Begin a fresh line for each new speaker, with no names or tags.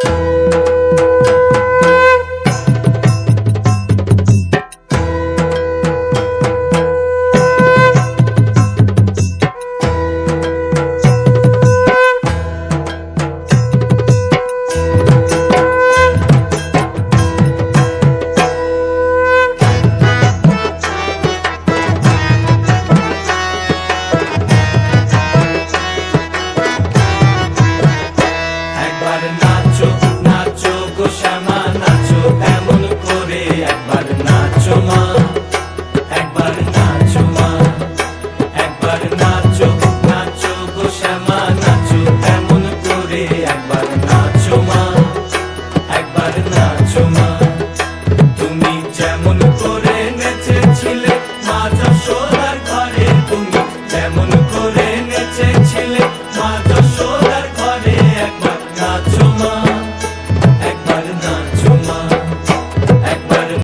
একবার নাচো নাচো গো শ্যামা, নাচো, এমন করে একবার নাচো মা, একবার নাচো মা, একবার নাচো নাচো গো শ্যামা, নাচো, এমন করে একবার নাচো মা, একবার নাচো মা। তুমি যেমন করে নেচেছিলে মা যশোদার ঘরে তুমি যেমন